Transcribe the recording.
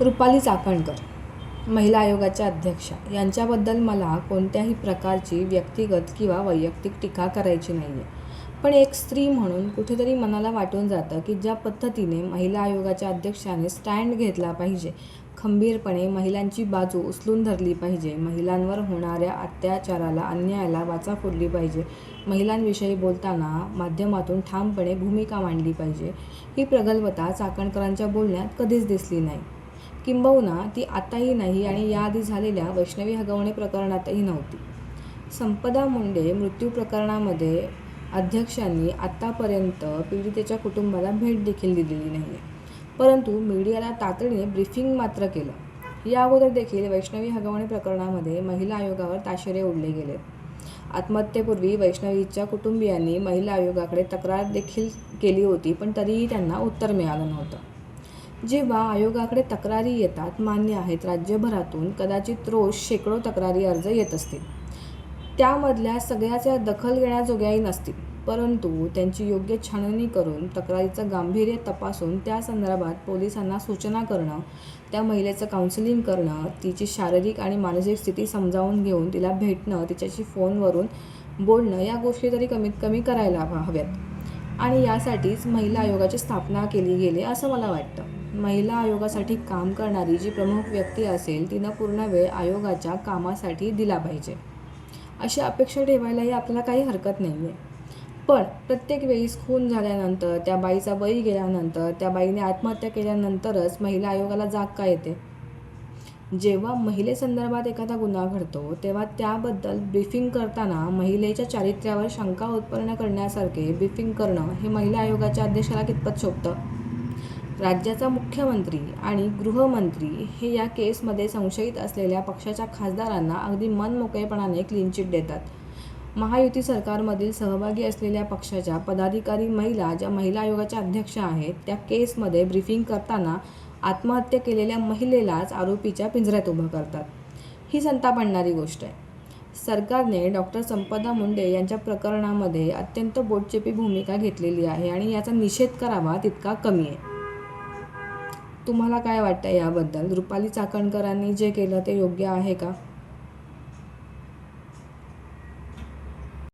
रुपाली चाकणकर महिला आयोगाच्या अध्यक्षा. यांच्याबद्दल मला कोणत्याही प्रकारची व्यक्तिगत किंवा वैयक्तिक टीका करायची नाही आहे पण एक स्त्री म्हणून कुठेतरी मनाला वाटून जातं की ज्या पद्धतीने महिला आयोगाच्या अध्यक्षाने स्टँड घेतला पाहिजे खंबीरपणे महिलांची बाजू उचलून धरली पाहिजे महिलांवर होणाऱ्या अत्याचाराला अन्यायाला वाचा फोडली पाहिजे महिलांविषयी बोलताना माध्यमातून ठामपणे भूमिका मांडली पाहिजे ही प्रगल्भता चाकणकरांच्या बोलण्यात कधीच दिसली नाही. किंबहुना ती आताही नाही आणि याआधी झालेल्या वैष्णवी हगवणे प्रकरणातही नव्हती. संपदा मुंडे मृत्यू प्रकरणामध्ये अध्यक्षांनी आत्तापर्यंत पीडितेच्या कुटुंबाला भेट देखील दिलेली नाही आहे परंतु मीडियाला तातडीने ब्रीफिंग मात्र केलं. या अगोदर देखील वैष्णवी हगवणे प्रकरणामध्ये महिला आयोगावर ताशेरे ओढले गेले. आत्महत्येपूर्वी वैष्णवीच्या कुटुंबियांनी महिला आयोगाकडे तक्रार देखील केली होती पण तरीही त्यांना उत्तर मिळालं नव्हतं. जेव्हा आयोगाकडे तक्रारी येतात मान्य आहेत राज्यभरातून कदाचित रोज शेकडो तक्रारी अर्ज येत असतील. त्यामधल्या सगळ्याच्या दखल घेण्याजोग्याही नसतील परंतु त्यांची योग्य छाननी करून तक्रारीचं गांभीर्य तपासून त्या संदर्भात पोलिसांना सूचना करणं त्या महिलेचं काउन्सिलिंग करणं तिची शारीरिक आणि मानसिक स्थिती समजावून घेऊन तिला भेटणं तिच्याशी फोनवरून बोलणं या गोष्टी तरी कमीत कमी करायला हवा हव्यात. आणि यासाठीच महिला आयोगाची स्थापना केली गेली असं मला वाटतं. महिला आयोगासाठी काम करणारी जी प्रमुख व्यक्ती असेल तिनं पूर्ण वेळ आयोगाच्या कामासाठी दिला पाहिजे. अशी अपेक्षा ठेवायलाही आपल्याला काही हरकत नाही आहे पण प्रत्येक वेळीस खून झाल्यानंतर त्या बाईचा बळी गेल्यानंतर त्या बाईने आत्महत्या केल्यानंतरच महिला आयोगाला जाग का येते? जेव्हा महिलेसंदर्भात एखादा गुन्हा घडतो तेव्हा त्याबद्दल ब्रीफिंग करताना महिलेच्या चारित्र्यावर शंका उत्पन्न करण्यासारखे ब्रीफिंग करणं हे महिला आयोगाच्या अध्यक्षाला कितपत शोभतं राज्याचा मुख्यमंत्री आणि गृहमंत्री हे या केसमध्ये संशयित असलेल्या पक्षाच्या खासदारांना अगदी मनमोकळेपणाने क्लीन चिट देतात. महायुती सरकारमधील सहभागी असलेल्या पक्षाच्या पदाधिकारी महिला ज्या महिला आयोगाच्या अध्यक्षा आहेत त्या केसमध्ये ब्रीफिंग करताना आत्महत्या केलेल्या महिलेलाच आरोपीच्या पिंजऱ्यात उभं करतात. ही संताप आणणारी गोष्ट आहे. सरकारने डॉक्टर संपदा मुंडे यांच्या प्रकरणामध्ये अत्यंत बोटचेपी भूमिका घेतलेली आहे आणि याचा निषेध करावा तितका कमी आहे. तुम्हाला काय वाटतं याबद्दल? रुपाली चाकणकरांनी जे केलं ते योग्य आहे का?